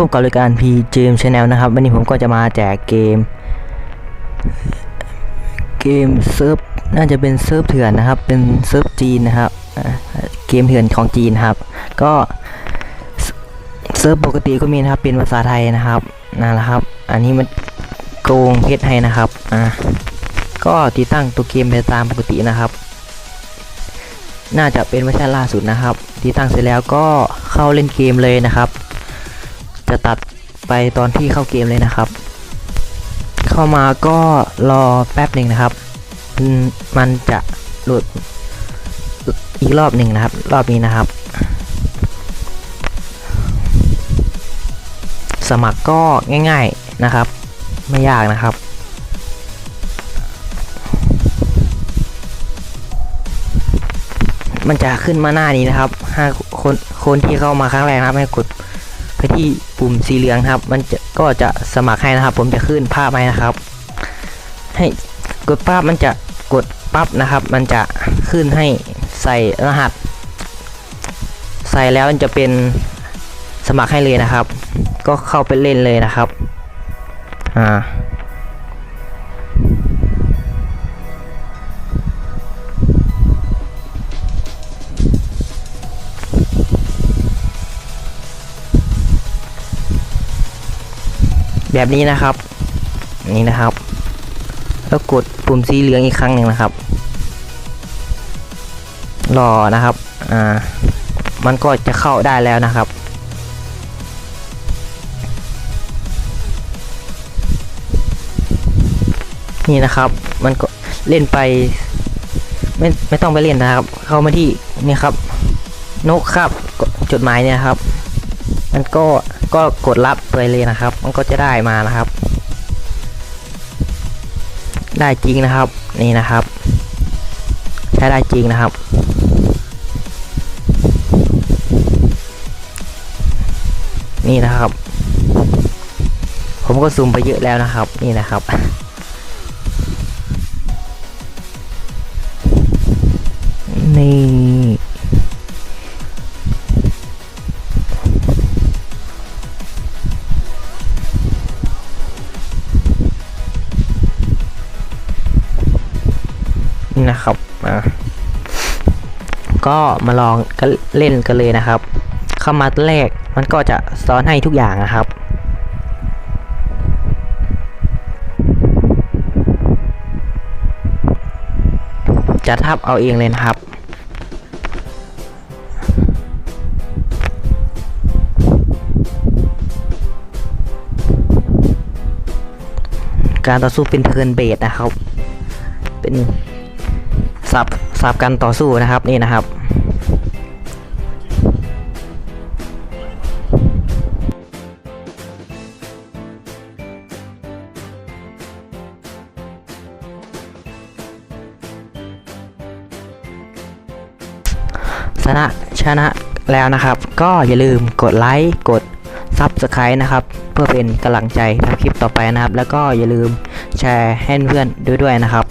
พบกับรายการ P James Channel นะครับ วันนี้ผมก็จะมาแจกเกม เกมเซิร์ฟน่าจะเป็นเซิร์ฟเถื่อนนะครับ เป็นเซิร์ฟจีนนะครับเกมเถื่อนของจีนครับ ก็เซิร์ฟปกติก็มีนะครับ เป็นภาษาไทยนะครับนั่นแหละครับ อันนี้มันโกงเพชรให้นะครับอ่าก็ติดตั้งตัวเกมไปตามปกตินะครับ น่าจะเป็นเวอร์ชันล่าสุดนะครับที่ตั้งเสร็จแล้วก็เข้าเล่นเกมเลยนะครับ จะตัดไปตอนที่เข้าเกมเลยนะครับ เข้ามาก็รอแป๊บหนึ่งนะครับ มันจะโหลดอีกรอบหนึ่งนะครับ รอบนี้นะครับ สมัครก็ง่าย ๆนะครับ ไม่ยากนะครับมันจะขึ้นมาหน้านี้นะครับห้าคน คนที่เข้ามาครั้งแรกนะครับ ให้กด ไปที่ปุ่มสีเหลืองครับ มันจะก็จะสมัครให้นะครับ ผมจะขึ้นภาพให้นะครับ ให้กดปั๊บมันจะกดปั๊บนะครับ มันจะขึ้นให้ใส่รหัส ใส่แล้วมันจะเป็นสมัครให้เลยนะครับ ก็เข้าไปเล่นเลยนะครับ อ่า แบบนี้นะครับ นี่นะครับ แล้วกดปุ่มสีเหลืองอีกครั้งหนึ่งนะครับ รอนะครับ อ่า มันก็จะเข้าได้แล้วนะครับนี่นะครับ มันก็เล่นไป ไม่ไม่ต้องไปเล่นนะครับ เข้ามาที่นี่ครับ นกครับจดหมายเนี่ยครับ มันก็ ก็กดรับไปเลยนะครับ มันก็จะได้มานะครับ ได้จริงนะครับนี่นะครับ ใช้ได้จริงนะครับ นี่นะครับ ผมก็ซูมไปเยอะแล้วนะครับ นี่นะครับ นะครับอ่าก็มาลองกันเล่นกันเลยนะครับ เข้ามาตอนแรกมันก็จะสอนให้ทุกอย่างนะครับจะทับเอาเองเลยนะครับ การต่อสู้เป็นเทิร์นเบสนะครับ เป็น สับสับกันต่อสู้นะครับนี่นะครับชนะชนะแล้วนะครับ ก็อย่าลืมกดไลค์กดซับสไครต์นะครับ เพื่อเป็นกำลังใจทำคลิปต่อไปนะครับ แล้วก็อย่าลืมแชร์ให้เพื่อนด้วยด้วยนะครับ